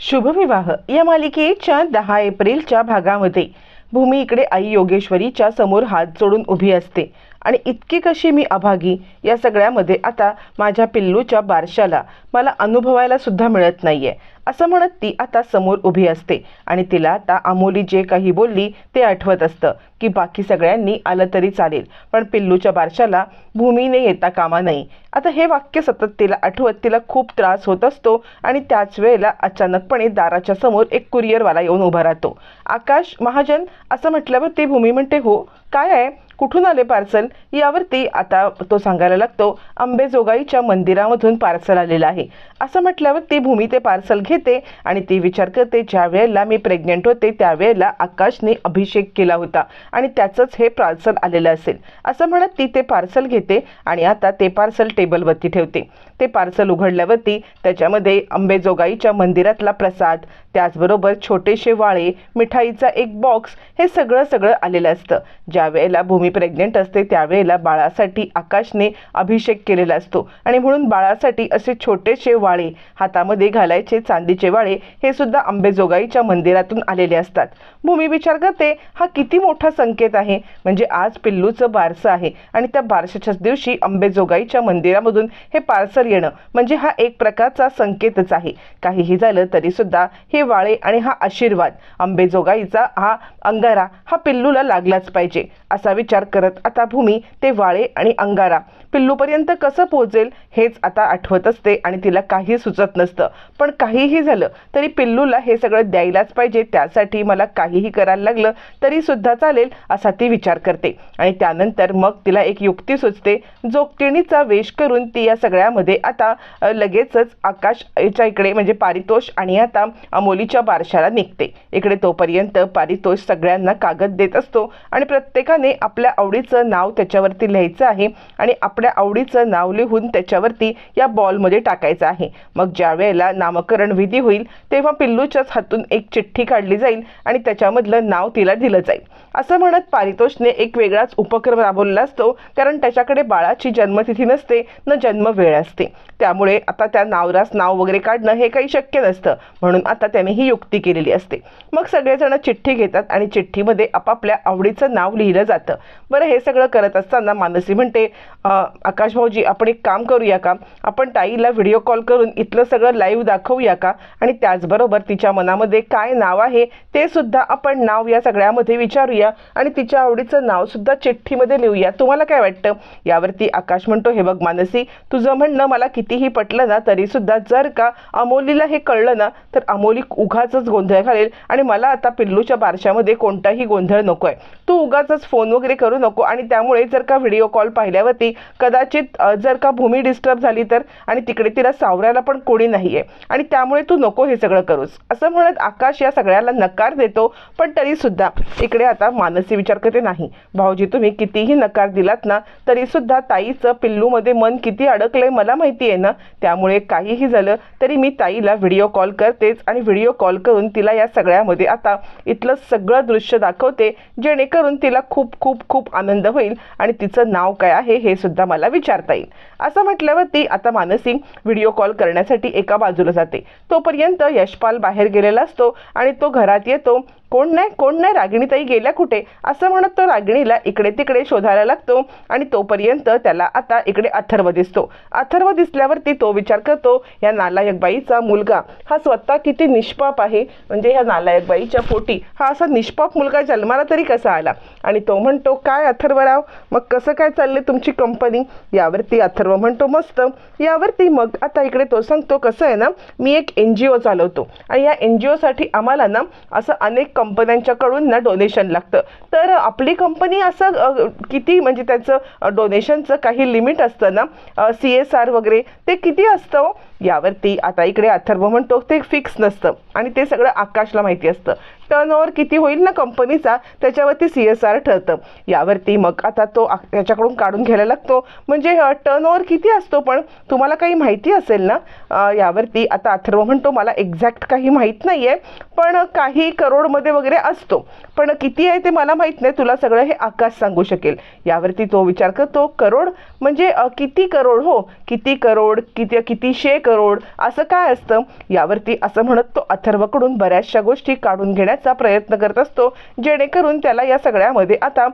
शुभविवाह या मालिकेच्या दहा एप्रिलच्या भागामध्ये. भूमी इकडे आई योगेश्वरीच्या समोर हात जोडून उभी असते. आणि इतकी कशी मी अभागी या सगळ्यामध्ये आता माझ्या पिल्लूच्या बारशाला मला अनुभवायला सुद्धा मिळत नाहीये. असं म्हणत ती आता समोर उभी असते आणि तिला आता अमोली जे काही बोलली ते आठवत असतं की बाकी सगळ्यांनी आलं तरी चालेल पण पिल्लूच्या बारशाला भूमीने येता कामा नाही. आता हे वाक्य सतत तिला आठवत तिला खूप त्रास होत असतो आणि त्याच वेळेला अचानकपणे दाराच्या समोर एक कुरिअरवाला येऊन उभा राहतो. आकाश महाजन असं म्हटल्यावर ती भूमी म्हणते हो काय आहे? कुठून आले पार्सल? यावरती आता तो सांगायला लागतो अंबेजोगाईच्या मंदिरामधून पार्सल आलेलं आहे. असं म्हटल्यावर ती भूमी ते पार्सल घेते आणि ती विचार करते ज्या वेळेला मी प्रेग्नेंट होते त्यावेळेला आकाशने अभिषेक केला होता आणि त्याचंच हे पार्सल आलेलं असेल. असं म्हणत ती ते पार्सल घेते आणि आता ते पार्सल टेबलवरती ठेवते. ते पार्सल उघडल्यावरती त्याच्यामध्ये अंबेजोगाईच्या मंदिरातला प्रसाद त्याचबरोबर छोटेसे वाळे मिठाईचा एक बॉक्स हे सगळं सगळं आलेलं असतं. ज्या ज्यावेळेला भूमी प्रेग्नेंट असते त्यावेळेला बाळासाठी आकाशने अभिषेक केलेला असतो. आणि म्हणून बाळासाठी असे छोटेसे वाळे हातामध्ये घालायचे चांदीचे वाळे हे सुद्धा अंबेजोगाईच्या मंदिरातून आलेले असतात. भूमी विचार करते हा किती मोठा संकेत आहे. म्हणजे आज पिल्लूचं बारसं आहे आणि त्या बारशाच्याच दिवशी अंबेजोगाईच्या मंदिरामधून हे पार्सल येणं म्हणजे हा एक प्रकारचा संकेतच आहे. काहीही झालं तरी सुद्धा हे वाळे आणि हा आशीर्वाद अंबेजोगाईचा हा अंगारा हा पिल्लूला लागलाच पाहिजे. असा विचार करत आता भूमी ते वाळे आणि अंगारा. पिल्लूपर्यंत कसं पोहोचेल हेच आता आठवत असते आणि तिला काही सुचत नसतं. पण काहीही झालं तरी पिल्लूला हे सगळं द्यायलाच पाहिजे. त्यासाठी मला काहीही करायला लागलं तरी सुद्धा चालेल असा ती विचार करते. आणि त्यानंतर मग तिला एक युक्ती सुचते. जोगतिणीचा वेश करून ती या सगळ्यामध्ये आता लगेचच आकाश याच्या इकडे म्हणजे पारितोष आणि आता अमोलीच्या बारशाला निघते. इकडे तोपर्यंत पारितोष सगळ्यांना कागद देत असतो आणि प्रत्येकाने आपल्या आवडीचं नाव त्याच्यावरती लिहायचं आहे आणि आपल्या आवडीचं नाव लिहून त्याच्यावरती या बॉलमध्ये टाकायचं आहे. मग ज्या वेळेला नामकरण विधी होईल तेव्हा पिल्लूच्याच हातून एक चिठ्ठी काढली जाईल आणि त्याच्यामधलं नाव तिला दिलं जाईल. असं म्हणत पारितोषने एक वेगळाच उपक्रम राबवलेला असतो कारण त्याच्याकडे बाळाची जन्मतिथी नसते न जन्म वेळ असते. त्यामुळे आता त्या नावरास नाव वगैरे काढणं हे काही शक्य नसतं म्हणून आता त्याने ही युक्ती केलेली असते. मग सगळेजण चिठ्ठी घेतात आणि चिठ्ठीमध्ये आपापल्या आवडीचं नाव लिहिलं जातं. बरं हे सगळं करत असताना मानसी म्हणते आकाश भाऊजी आपण एक काम करूया का? आपण ताईला व्हिडिओ कॉल करून इथलं सगळं लाईव्ह दाखवूया का? आणि त्याचबरोबर तिच्या मनामध्ये काय नाव आहे ते सुद्धा आपण नाव या सगळ्यामध्ये विचारूया आणि तिच्या आवडीचं नाव सुद्धा चिठ्ठीमध्ये लिहूया. तुम्हाला काय वाटतं? यावरती आकाश म्हणतो हे बघ मानसी तुझं म्हणणं मला कितीही पटलं ना तरी सुद्धा जर का अमोलीला हे कळलं ना तर अमोली उघाच गोंधळ घालेल आणि मला आता पिल्लूच्या बारशामध्ये कोणताही गोंधळ नको आहे तू उगाचच फोन वगैरे करू नको. आणि त्यामुळे जर का व्हिडिओ कॉल पाहिल्यावरती कदाचित जर का भूमी डिस्टर्ब झाली तर आणि तिकडे तिला सावरायला पण कोणी नाही आहे आणि त्यामुळे तू नको हे सगळं करूस. असं म्हणत आकाश या सगळ्याला नकार देतो पण तरीसुद्धा इकडे आता मानसी विचार करते नाही भाऊजी तुम्ही कितीही नकार दिलात ना तरीसुद्धा ताईचं पिल्लूमध्ये मन किती अडकलंय मला माहिती आहे ना. त्यामुळे काहीही झालं तरी मी ताईला व्हिडिओ कॉल करतेच आणि व्हिडिओ कॉल करून तिला या सगळ्यामध्ये आता इथलं सगळं दृश्य दाखवते जेणेकरून तिला खूप खूप खूप आनंद होईल आणि तिचं नाव काय आहे हे सुद्धा मला विचारता येईल. असं म्हटल्यावर ती आता मानसी व्हिडिओ कॉल करण्यासाठी एका बाजूला जाते. तोपर्यंत यशपाल बाहेर गेलेला असतो आणि तो घरात येतो. कोण नाही कोण नाही रागिणीताई गेल्या कुठे? असं म्हणत तो रागिणीला इकडे तिकडे शोधायला लागतो आणि तोपर्यंत त्याला आता इकडे अथर्व दिसतो. अथर्व दिसल्यावरती तो विचार करतो या नालायक बाईचा मुलगा हा स्वतः किती निष्पाप आहे. म्हणजे ह्या नालायक बाईच्या पोटी हा असा निष्पाप मुलगा जन्माला तरी कसा आला? आणि तो म्हणतो काय अथर्वराव मग कसं काय चालले तुमची कंपनी? यावरती अथर्व म्हणतो मस्त. यावरती मग आता इकडे तो सांगतो कसं आहे ना मी एक एन जी ओ चालवतो आणि या एन जी ओसाठी आम्हाला ना असं अनेक कंपन्यांच्याकडून ना डोनेशन लागतं. तर आपली कंपनी असं किती म्हणजे त्याचं डोनेशनचं काही लिमिट असतं ना सी एस आर वगैरे ते किती असतं हो? यावरती आता इकडे अथर्व म्हणतो ते फिक्स नसतं. आणि ते सगळं आकाशला माहिती असतं. टर्नओवर किती होईल ना कंपनीचा त्याच्यावरती सी एस आर ठरतं. यावरती मग आता तो त्याच्याकडून काढून घ्यायला लागतो. म्हणजे टर्नओवर किती असतो पण तुम्हाला काही माहिती असेल ना यावरती आता अथर्व म्हणतो मला एक्झॅक्ट काही माहीत नाही आहे पण काही करोडमध्ये वगैरे असतो. पण किती आहे ते मला माहीत नाही तुला सगळं हे आकाश सांगू शकेल. यावरती तो विचार करतो करोड? म्हणजे किती करोड हो? किती करोड किती कितीशे करोड? असं काय असतं? यावरती असं म्हणत तो अथर्वकडून बऱ्याचशा गोष्टी काढून घेण्यात करण्याचा प्रयत्न करत असतो. जेणेकरून त्याला या सगळ्यामध्ये आता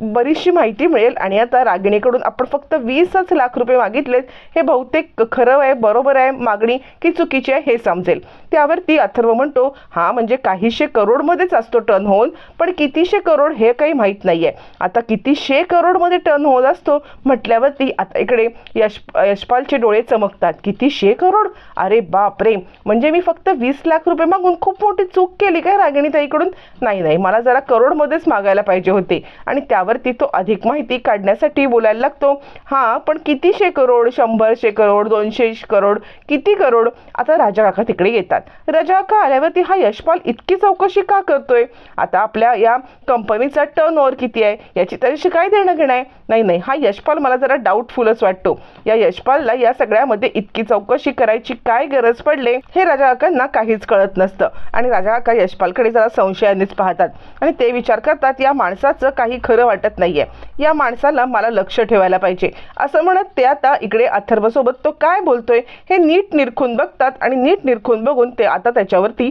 बरीचशी माहिती मिळेल. आणि आता रागिणीकडून आपण फक्त वीसच लाख रुपये मागितलेत. हे बहुतेक खरं आहे बरोबर आहे. मागणी की चुकीची आहे हे समजेल. त्यावरती अथर्व म्हणतो हा म्हणजे काहीशे करोडमध्येच असतो टर्न होऊन पण कितीशे करोड हे काही माहीत नाही आहे आता कितीशे करोडमध्ये टर्न होत असतो म्हटल्यावरती आता इकडे यश यशपालचे डोळे चमकतात. कितीशे करोड? अरे बापरे! म्हणजे मी फक्त वीस लाख रुपये मागून खूप मोठी चूक केली काय रागिणीताईकडून नाही नाही मला जरा करोडमध्येच मागायला पाहिजे होते. आणि त्यावरती तो अधिक माहिती काढण्यासाठी बोलायला लागतो हां पण कितीशे करोड शंभरशे करोड दोनशे करोड किती करोड? आता राजा काका तिकडे येतात. राजा काका आल्यावरती हा यशपाल इतकी चौकशी का करतोय? आता आपल्या या कंपनीचा टर्न ओव्हर किती आहे? याची त्याच्याशी काय देणं घेणं आहे? नाही नाही हा यशपाल मला जरा डाऊटफुलच वाटतो. या यशपालला या सगळ्यामध्ये इतकी चौकशी करायची काय गरज पडले? हे राजा काकांना काहीच कळत नसतं. आणि राजा काका यशपालकडे जरा संशयानेच पाहतात. आणि ते विचार करतात या माणसाचं काही खरं वाटत नाहीये. या माणसाला मला लक्ष ठेवायला पाहिजे. असं म्हणत ते आता इकडे अथर्वसोबत तो काय बोलतोय हे नीट निरखून बघतात आणि नीट निरखून बघून ते आता त्याच्यावरती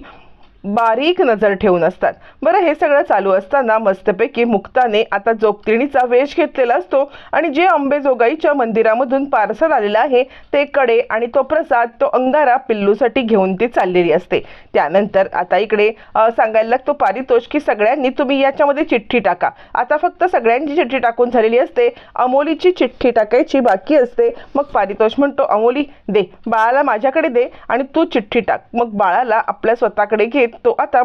बारीक नजर ठेवून असतात. बरं हे सगळं चालू असताना मस्तपैकी मुक्ताने आता जोगतिणीचा वेश घेतलेला असतो आणि जे अंबेजोगाईच्या मंदिरामधून पार्सल आलेलं आहे ते कडे आणि तो प्रसाद तो अंगारा पिल्लूसाठी घेऊन ती चाललेली असते. त्यानंतर आता इकडे सांगायला लागतो पारितोष की सगळ्यांनी तुम्ही याच्यामध्ये चिठ्ठी टाका. आता फक्त सगळ्यांची चिठ्ठी टाकून झालेली असते. अमोलीची चिठ्ठी टाकायची बाकी असते. मग पारितोष म्हणतो अमोली दे बाळाला माझ्याकडे दे आणि तू चिठ्ठी टाक. मग बाळाला आपल्या स्वतःकडे घेत तो आता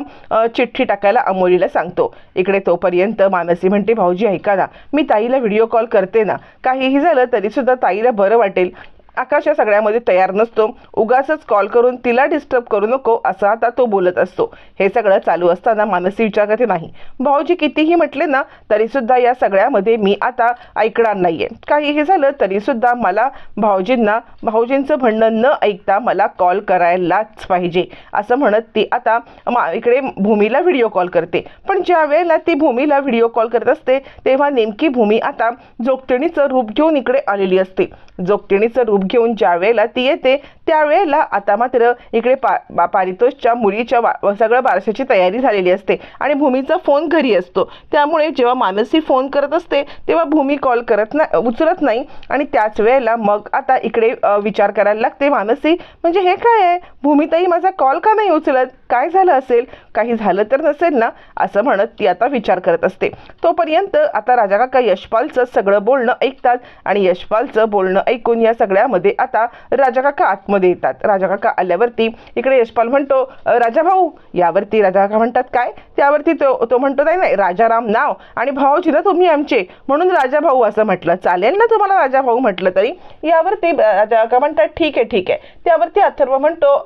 चिठ्ठी टाकायला अमोलीला सांगतो. इकडे तोपर्यंत मानसी म्हणते भाऊजी ऐका ना. मी ताईला व्हिडिओ कॉल करते ना. काहीही झालं तरीसुद्धा ताईला बरं वाटेल. आकाश या सगळ्यामध्ये तयार नसतो. उगाच कॉल करून तिला डिस्टर्ब करू नको असं आता तो बोलत असतो. हे सगळं चालू असताना मानसी विचार करते नाही भाऊजी कितीही म्हटले ना तरी सुद्धा या सगळ्यामध्ये मी आता ऐकणार नाहीये. काहीही झालं तरी सुद्धा मला भाऊजींना भाऊजींचं म्हणणं न ऐकता मला कॉल करायलाच पाहिजे. असं म्हणत ती आता मा- इकडे भूमीला व्हिडिओ कॉल करते. पण ज्या वेळेला ती भूमीला व्हिडिओ कॉल करत असते तेव्हा नेमकी भूमी आता जोगतिणीचं रूप घेऊन इकडे आलेली असते. जोगतिणीचं रूप घेऊन ज्या वेळेला ती येते त्यावेळेला आता मात्र इकडे पा बा- पारितोषच्या मुलीच्या वा सगळं बारशाची तयारी झालेली असते आणि भूमीचा फोन घरी असतो. त्यामुळे जेव्हा मानसी फोन करत असते तेव्हा भूमी कॉल करत नाही उचलत नाही आणि त्याच वेळेला मग आता इकडे विचार करायला लागते मानसी म्हणजे हे काय आहे? भूमीताई माझा कॉल का नाही उचलत? काय झालं असेल? काही झालं तर नसेल ना? असं म्हणत ती आता विचार करत असते. तोपर्यंत आता राजा काका यशपालचं सगळं बोलणं ऐकतात आणि यशपालचं बोलणं ऐकून या सगळ्यामध्ये आता राजा काका आतमध्ये येतात. राजा काका आल्यावरती इकडे यशपाल म्हणतो राजा भाऊ यावरती राजा म्हणतात काय? त्यावरती तो तो म्हणतो नाही नाही राजाराम नाव आणि भाऊजी ना तुम्ही आमचे. म्हणून राजा भाऊ असं म्हटलं. चालेल ना तुम्हाला राजा भाऊ म्हटलं तरी? यावरती राजा म्हणतात ठीक आहे ठीक आहे. त्यावरती अथर्व म्हणतो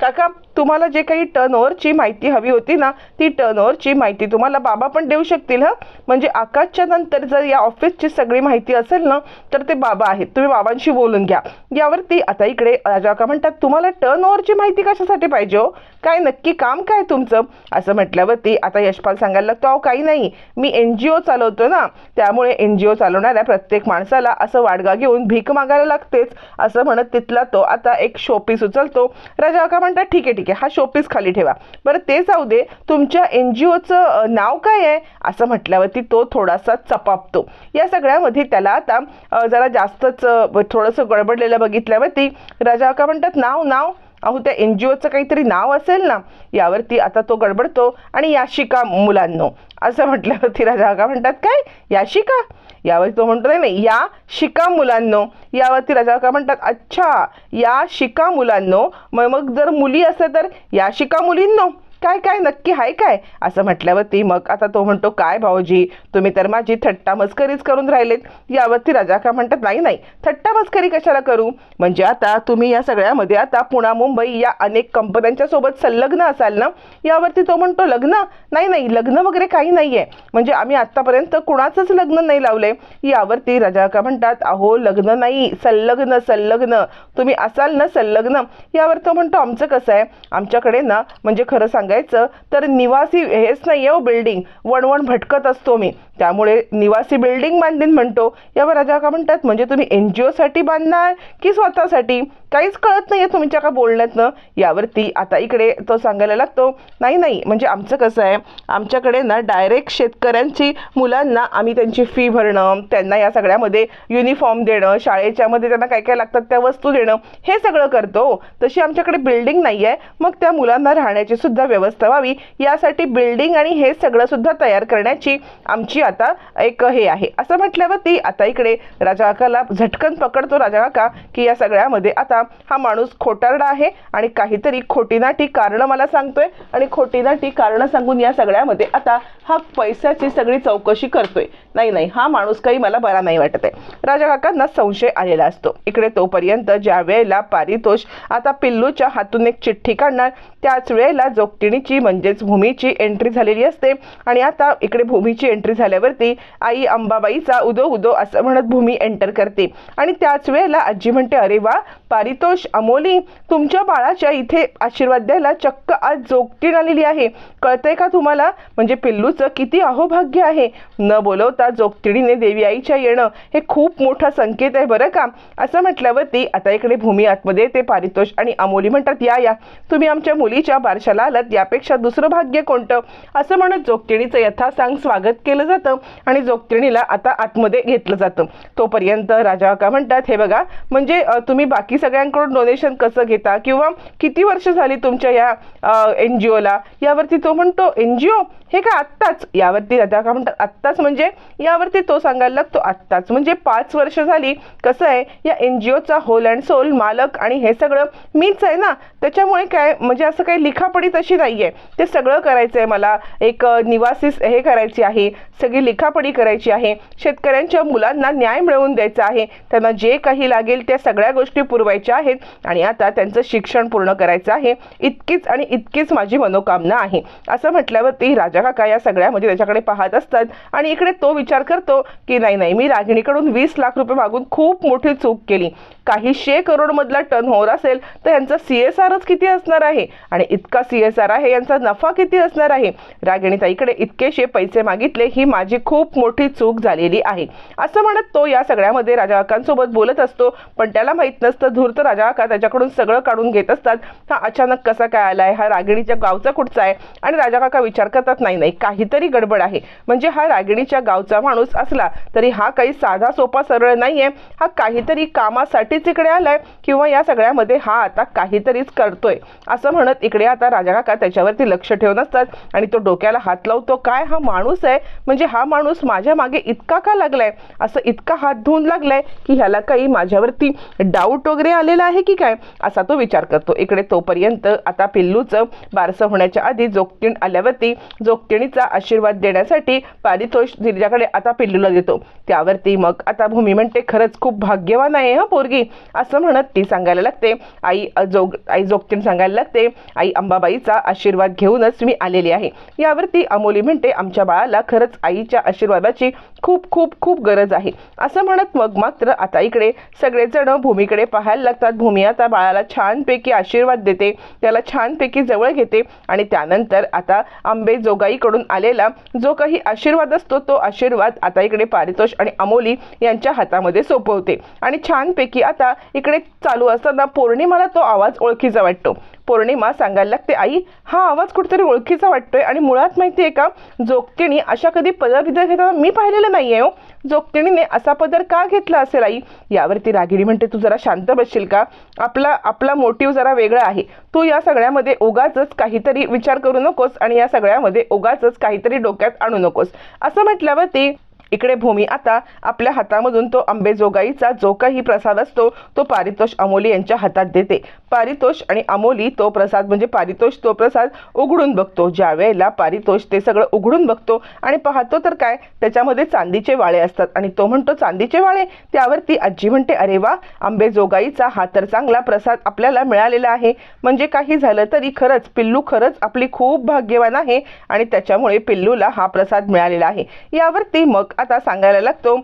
काका तुम्हाला जे काही टर्नओव्हरची माहिती हवी होती ना ती टर्नओव्हरची माहिती तुम्हाला बाबा पण देऊ शकतील हं? म्हणजे आकाशच्या नंतर जर या ऑफिसची सगळी माहिती असेल ना तर ते बाबा आहेत. तुम्ही बाबांशी बोलून घ्या. यावरती आता इकडे राजा म्हणतात तुम्हाला टर्नओव्हरची माहिती कशासाठी पाहिजे हो? काय नक्की काम काय तुमचं? असं म्हटल्यावरती आता यशपाल सांगायला लागतो अहो काही नाही. मी एन जी ओ चालवतो ना. त्यामुळे एन जी ओ चालवणाऱ्या प्रत्येक माणसाला असं वाडगा घेऊन भीक मागायला लागतेच असं म्हणत तिथला तो आता एक शोपीस उचलतो. राजा म्हणतात ठीक आहे ठीक आहे. हा शोपीस खाली ठेवा. बरं ते जाऊ दे. तुमच्या एन जी ओचं नाव काय आहे? असं म्हटल्यावरती तो थोडासा चपापतो. या सगळ्यामध्ये त्याला आता जरा जास्तच थोडंसं गडबडलेलं बघितल्यावरती राजा का म्हणतात नाव नाव. अहो त्या एन जी ओचं काहीतरी नाव असेल ना यावरती आता तो गडबडतो आणि याशिका मुलांनो. असं म्हटल्यावरती राजा का म्हणतात काय? याशिका? यावर तो म्हणतो नाही नाही या शिका मुलांनो. यावरती राजा म्हणतात अच्छा या शिका मुलांनो. मग मग जर मुली असेल तर या शिका मुलींनो. काय काय नक्की आहे काय? असं म्हटल्यावरती मग आता तो म्हणतो काय भाऊजी तुम्ही तर माझी थट्टा मस्करीच करून राहिलेत. यावरती राजा का म्हणतात नाही नाही थट्टा मस्करी कशाला करू? म्हणजे आता तुम्ही या सगळ्यामध्ये आता पुणा मुंबई या अनेक कंपन्यांच्या सोबत संलग्न असाल ना यावरती तो म्हणतो लग्न? नाही नाही लग्न वगैरे काही नाही आहे म्हणजे आम्ही आत्तापर्यंत कुणाचंच लग्न नाही लावले यावरती राजा का म्हणतात अहो लग्न नाही संलग्न संलग्न. तुम्ही असाल ना संलग्न. यावर तो म्हणतो आमचं कसं आहे? आमच्याकडे ना म्हणजे खरं सांगायचं बघायचं तर निवासी हेच नाही हो बिल्डिंग. वणवण भटकत असतो मी. त्यामुळे निवासी बिल्डिंग बांधीन म्हणतो. यावर राजा का म्हणतात म्हणजे तुम्ही एन जी ओसाठी बांधणार की स्वतःसाठी? काहीच कळत नाही आहे तुमच्या का बोलण्यातनं. यावरती आता इकडे तो सांगायला लागतो नाही नाही म्हणजे आमचं कसं आहे आमच्याकडे ना डायरेक्ट शेतकऱ्यांची मुलांना आम्ही त्यांची फी भरणं त्यांना या सगळ्यामध्ये युनिफॉर्म देणं शाळेच्यामध्ये त्यांना काय काय लागतात त्या वस्तू देणं हे सगळं करतो. तशी आमच्याकडे बिल्डिंग नाही आहे मग त्या मुलांना राहण्याची सुद्धा व्यवस्था व्हावी यासाठी बिल्डिंग आणि हे सगळं सुद्धा तयार करण्याची आमची आता एक हे आहे. असं म्हटल्यावरती आता इकडे राजा काकाला झटकन पकडतो राजा काका की या सगळ्यामध्ये आता हा माणूस खोटारडा आहे आणि काहीतरी खोटीनाटी कारणं मला सांगतोय आणि खोटीनाटी कारणं सांगून या सगळ्यामध्ये आता हा पैशाची सगळी चौकशी करतोय. नाही नाही हा माणूस काही मला बरा नाही वाटत आहे राजा काकांना संशय आलेला असतो. इकडे तोपर्यंत ज्या वेळेला पारितोष आता पिल्लूच्या हातून एक चिठ्ठी काढणार त्याच वेळेला जोगटिणीची म्हणजेच भूमीची एंट्री झालेली असते. आणि आता इकडे भूमीची एंट्री झाल्यावरती आई अंबाबाईचा उदो उदो असं म्हणत भूमी एंटर करते. आणि त्याच वेळेला आजी म्हणते अरे वा पारितोष अमोली तुमच्या बाळाच्या इथे आशीर्वाद द्यायला चक्क आज जोगटीण आलेली आहे. कळतंय का तुम्हाला? म्हणजे पिल्लूचं किती अहोभाग्य आहे. न बोलवता जोगटिणीने देवी आईच्या येणं हे खूप मोठा संकेत आहे बरं का? असं म्हटल्यावरती आता इकडे भूमी आतमध्ये ते पारितोष आणि अमोली म्हणतात या या तुम्ही आमच्या मुलीच्या बारशाला आलात यापेक्षा दुसरं भाग्य कोणतं? असं म्हणत जोगटिणीचं यथासांग स्वागत केलं जातं आणि जोगतिणीला आता आतमध्ये घेतलं जातं. तोपर्यंत राजा का म्हणतात हे बघा म्हणजे तुम्ही बाकी सगळ्यांकडून डोनेशन कसं घेता? किंवा किती वर्ष झाली तुमच्या या एन जी ओला यावरती तो म्हणतो एन जी ओ हे का आत्ताच? यावरती राजा का म्हणतात आत्ताच म्हणजे? यावरती तो सांगायला लागतो आत्ताच. म्हणजे पाच वर्ष झाली कसं आहे या एन जी ओचा होल अँड सोल मालक आणि हे सगळं मीच आहे ना? त्याच्यामुळे काय म्हणजे असं काही लिखापडी तशी नाही आहे ते सगळं करायचं आहे मला. एक निवासीस निवासी हे करायची आहे. सगळी लिखापडी करायची आहे. शेतकऱ्यांच्या मुलांना न्याय मिळवून द्यायचा आहे. त्यांना जे काही लागेल त्या सगळ्या गोष्टी पुरवायच्या. आहेत आणि आता त्यांचं शिक्षण पूर्ण करायचं आहे. इतकीच आणि इतकीच माझी मनोकामना आहे. असं म्हटल्यावरती राजा काका या सगळ्यामध्ये त्याच्याकडे पाहत असतात आणि इकडे तो विचार करतो की नाही नाही मी रागिणीकडून वीस लाख रुपये मागून खूप मोठी चूक केली. काहीशे करोडमधला टर्न ओव्हर असेल तर यांचा सी एस आरच किती असणार आहे? आणि इतका सी एस आर आहे यांचा नफा किती असणार आहे? रागिणीताईकडे इतकेशे पैसे मागितले ही माझी खूप मोठी चूक झालेली आहे. असं म्हणत तो या सगळ्यामध्ये राजा काकांसोबत बोलत असतो पण त्याला माहीत नसतं धूर्त राजा काका त्याच्याकडून सगळं काढून घेत असतात. हा अचानक कसा काय आलाय? हा रागिणीच्या गावचा कुठचा आहे? आणि राजा काका विचार करतात नाही नाही काहीतरी गडबड आहे. म्हणजे हा रागिणीच्या गावचा माणूस असला तरी हा काही साधा सोपा सरळ नाहीये. हा काहीतरी कामासाठी कामासाठीच इकडे आलाय किंवा या सगळ्यामध्ये हा आता काहीतरीच करतोय. असं म्हणत इकडे आता राजा काका त्याच्यावरती लक्ष ठेवून असतात आणि तो डोक्याला हात लावतो काय हा माणूस आहे? म्हणजे हा माणूस माझ्या मागे इतका का लागलाय? असं इतका हात धुवून लागलाय की ह्याला काही माझ्यावरती डाऊट वगैरे आलेला आहे की काय? असा तो विचार करतो. इकडे तोपर्यंत आता पिल्लूचं बारसं होण्याच्या आधी जोगतीण आल्यावरती जोगतिणीचा आशीर्वाद देण्यासाठी पारितोष तिच्याकडे आता पिल्लूला देतो. त्यावरती मग आता भूमी म्हणते खरंच खूप भाग्यवान आहे हा पोरगी. असं म्हणत ती सांगायला लागते. आई जोग आई जोगतीम सांगायला लागते आई अंबाबाईचा आशीर्वाद घेऊनच मी आलेली आहे. यावरती अमोली म्हणते आमच्या बाळाला खरंच आईच्या आशीर्वादाची खूप खूप खूप गरज आहे. असं म्हणत मग मात्र आता इकडे सगळेजण भूमीकडे पाहायला लागतात. भूमी आता बाळाला छानपैकी आशीर्वाद देते त्याला छानपैकी जवळ घेते आणि त्यानंतर आता आंबे जोगाईकडून आलेला जो काही आशीर्वाद असतो तो आशीर्वाद आता इकडे पारितोष आणि अमोली यांच्या हातामध्ये सोपवते आणि छानपैकी आता इकडे चालू असताना पौर्णिमाला तो आवाज ओळखीचा वाटतो. पौर्णिमा सांगायला लागते आई हा आवाज कुठेतरी ओळखीचा वाटतोय आणि मुळात माहिती आहे का जोगतिणी अशा कधी पदर बिदर घेताना मी पाहिलेलं नाही आहे हो. जोगतिणीने असा पदर का घेतला असेल आई? यावरती रागिणी म्हणते तू जरा शांत बसशील का? आपला आपला मोटिव्ह जरा वेगळा आहे. तू या सगळ्यामध्ये उगाचच काहीतरी विचार करू नकोस आणि या सगळ्यामध्ये उगाचच काहीतरी डोक्यात आणू नकोस. असं म्हटल्यावरती इकडे भूमी आता आपल्या हातामधून तो आंबेजोगाईचा जो काही प्रसाद असतो तो पारितोष अमोली यांच्या हातात देते. पारितोष आणि अमोली तो प्रसाद म्हणजे पारितोष तो प्रसाद उघडून बघतो. ज्या वेळेला पारितोष ते सगळं उघडून बघतो आणि पाहतो तर काय? त्याच्यामध्ये चांदीचे वाळे असतात आणि तो म्हणतो चांदीचे वाळे? त्यावरती आजी म्हणते अरे वा आंबेजोगाईचा हा तर चांगला प्रसाद आपल्याला मिळालेला आहे. म्हणजे काही झालं तरी खरंच पिल्लू खरंच आपली खूप भाग्यवान आहे आणि त्याच्यामुळे पिल्लूला हा प्रसाद मिळालेला आहे. यावरती मग आता सांगायला लागतो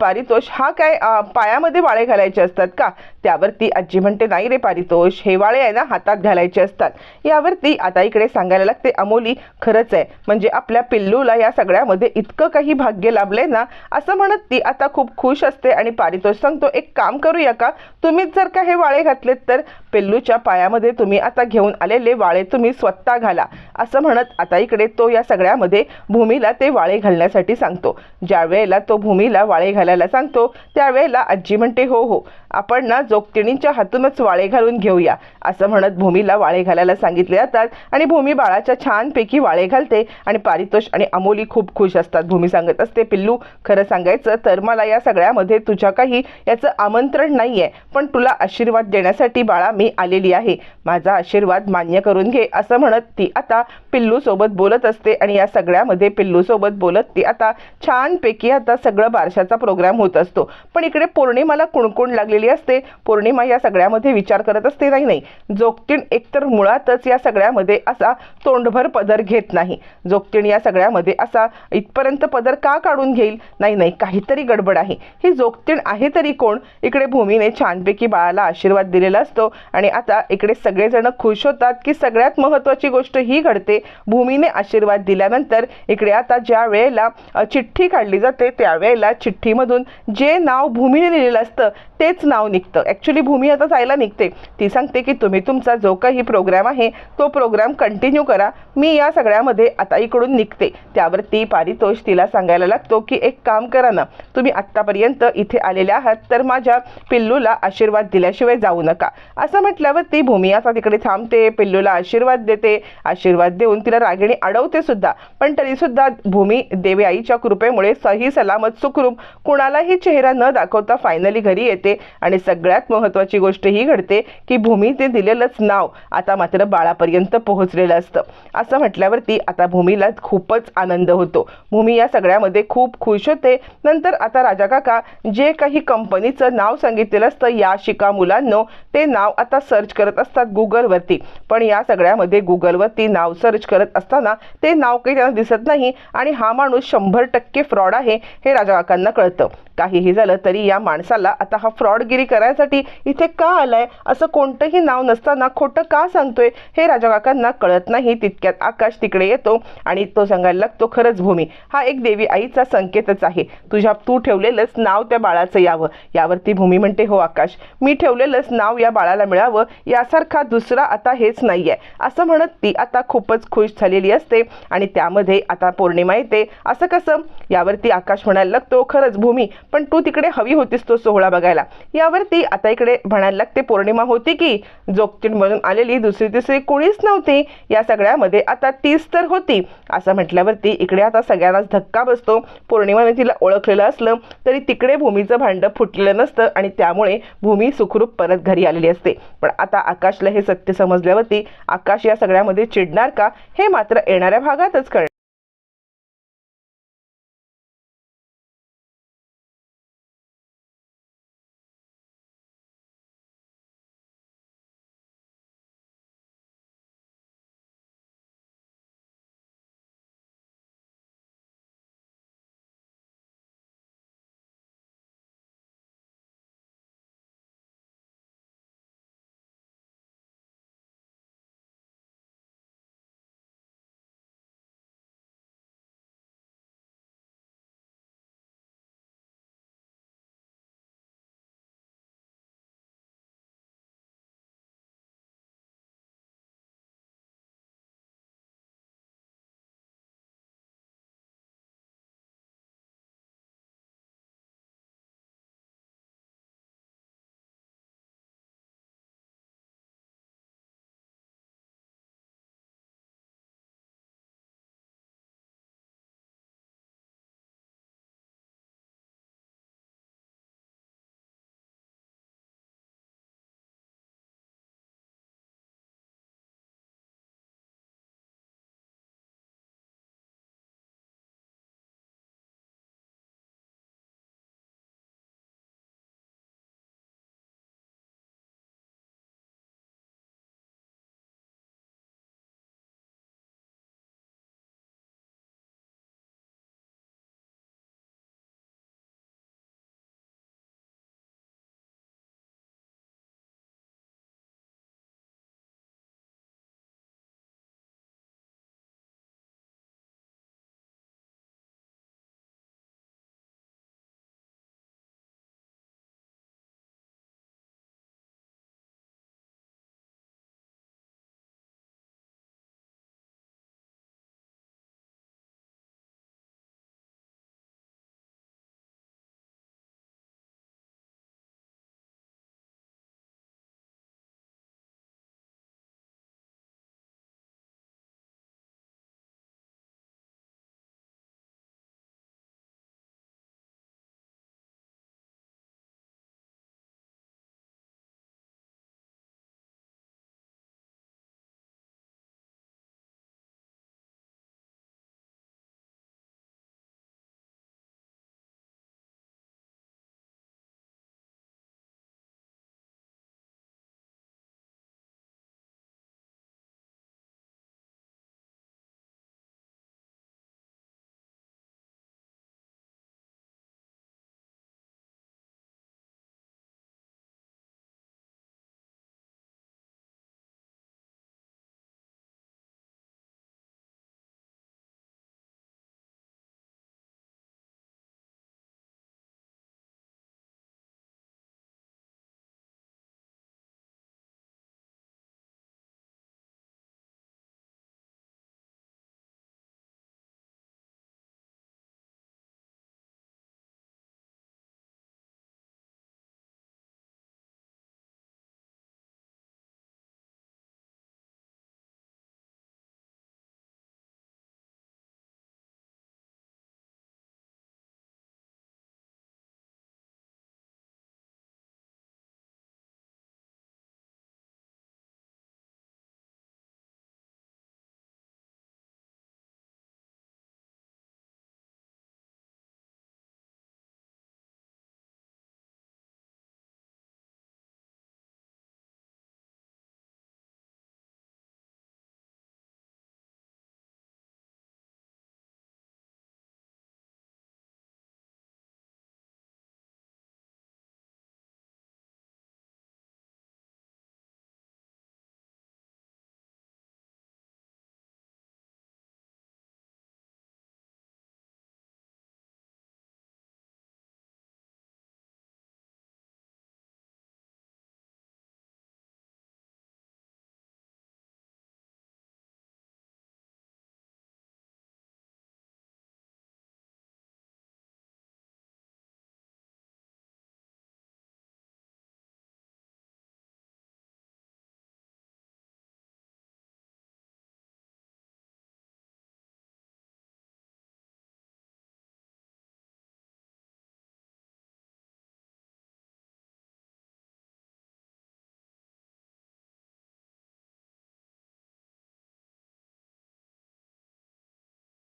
पारितोष हा काय पायामध्ये वाळे घालायचे असतात का? त्यावरती आजी म्हणते नाही रे पारितोष हे वाळे आहे ना हातात घालायचे असतात. यावरती आता इकडे सांगायला लागते अमोली खरंच आहे. म्हणजे आपल्या पिल्लूला या सगळ्यामध्ये इतकं काही भाग्य लाभले ना? असं म्हणत ती आता खूप खुश असते आणि पारितोष सांगतो एक काम करूया का? तुम्हीच जर का हे वाळे घातलेत तर पिल्लूच्या पायामध्ये तुम्ही आता घेऊन आलेले वाळे तुम्ही स्वतः घाला. असं म्हणत आता इकडे तो या सगळ्यामध्ये भूमीला ते वाळे घालण्यासाठी सांगतो. ज्या वेळेला तो भूमीला वाळे घालायला सांगतो त्यावेळेला आजी म्हणते हो हो. आपण ना जोगतिणींच्या हातूनच वाळे घालून घेऊया असं म्हणत भूमीला वाळे घालायला सांगितले जातात आणि भूमी बाळाच्या छानपैकी वाळे घालते आणि पारितोष आणि अमोली खूप खुश असतात. भूमी सांगत असते पिल्लू खरं सांगायचं तर मला या सगळ्यामध्ये तुझ्या काही याचं आमंत्रण नाही आहे पण तुला आशीर्वाद देण्यासाठी बाळा मी आलेली आहे. माझा आशीर्वाद मान्य करून घे असं म्हणत ती आता पिल्लूसोबत बोलत असते आणि या सगळ्यामध्ये पिल्लूसोबत बोलत ती आता छानपैकी आता सगळं बारशाचा प्रोग्राम होत असतो. पण इकडे पौर्णिमाला कुणकुण लागलेली असते. पौर्णिमा या सगळ्यामध्ये विचार करत असते. नाही नाही. जोगतीण एकतर मुळातच या सगळ्यामध्ये असा तोंडभर पदर घेत नाही. जोगतीण या सगळ्यामध्ये असा इथपर्यंत पदर का काढून घेईल? नाही नाही. काहीतरी गडबड आहे. ही जोगतीण आहे तरी कोण? इकडे भूमीने छानपैकी बाळाला आशीर्वाद दिलेला असतो आणि आता इकडे सगळेजण खुश होतात की सगळ्यात महत्त्वाची गोष्ट ही घडते. भूमीने आशीर्वाद दिल्यानंतर इकडे आता ज्या वेळेला चिठ्ठी काढली जाते त्यावेळेला चिठ्ठीमधून जे नाव भूमीने लिहिलेलं असतं तेच नाव निघतं. ॲक्च्युली भूमी आता जायला निघते. ती सांगते की तुम्ही तुमचा जो काही प्रोग्राम आहे तो प्रोग्राम कंटिन्यू करा. मी या सगळ्यामध्ये आता इकडून निघते. त्यावर ती पारितोष तिला सांगायला लागतो की एक काम करा ना. तुम्ही आत्तापर्यंत इथे आलेले आहात तर माझ्या पिल्लूला आशीर्वाद दिल्याशिवाय जाऊ नका. असं म्हटल्यावर ती भूमी आता तिकडे थांबते पिल्लूला आशीर्वाद देते. आशीर्वाद देऊन तिला रागिणी अडवते सुद्धा. पण तरीसुद्धा भूमी देवी आईच्या कृपेमुळे सही सलामत सुखरूप कुणालाही चेहरा न दाखवता फायनली घरी येते. आणि सगळ्यात महत्त्वाची गोष्ट ही घडते की भूमी ते दिलेलंच नाव आता मात्र बाळापर्यंत पोहोचलेलं असतं. असं म्हटल्यावरती आता भूमीला खूपच आनंद होतो. भूमी या सगळ्यामध्ये खूप खुश होते. नंतर आता राजा काका जे काही कंपनीचं नाव सांगितलेलं असतं या शिका मुलांनो ते नाव आता सर्च करत असतात गुगलवरती. पण या सगळ्यामध्ये गुगलवरती नाव सर्च करत असताना ते नाव काही त्यांना दिसत नाही आणि हा माणूस शंभर टक्के फ्रॉड आहे हे राजा काकांना कळतं. काहीही झालं तरी या माणसाला आता हा फ्रॉडगिरी करायसाठी इथे का आलाय? असं कोणतंही नाव नसताना खोटं का सांगतोय? हे राजा काकांना कळत नाही. तितक्यात आकाश तिकडे येतो आणि तो सांगायला लागतो खरंच भूमी हा एक देवी आईचा संकेतच आहे. तुझ्या तू ठेवलेलंच नाव त्या बाळाचं यावं. यावरती भूमी म्हणते हो आकाश मी ठेवलेलंच नाव या बाळाला मिळावं. यासारखा दुसरा आता हेच नाही आहे असं म्हणत ती आता खूपच खुश झालेली असते आणि त्यामध्ये आता पौर्णिमा येते. असं कसं? यावरती आकाश म्हणायला लागतो खरंच भूमी पण तू तिकडे हवी होतीस तो सोहळा बघायला. यावरती आता इकडे म्हणायला लागते पौर्णिमा होती की जोगतीण म्हणून आलेली दुसरी तिसरी कोणीच नव्हती. या सगळ्यामध्ये आता तीच तर होती. असं म्हटल्यावरती इकडे आता सगळ्यांनाच धक्का बसतो. पौर्णिमाने तिला ओळखलेलं असलं तरी तिकडे भूमीचं भांडं फुटलेलं नसतं आणि त्यामुळे भूमी सुखरूप परत घरी आलेली असते. पण आता आकाशला हे सत्य समजल्यावरती आकाश या सगळ्यामध्ये चिडणार का हे मात्र येणाऱ्या भागातच कळ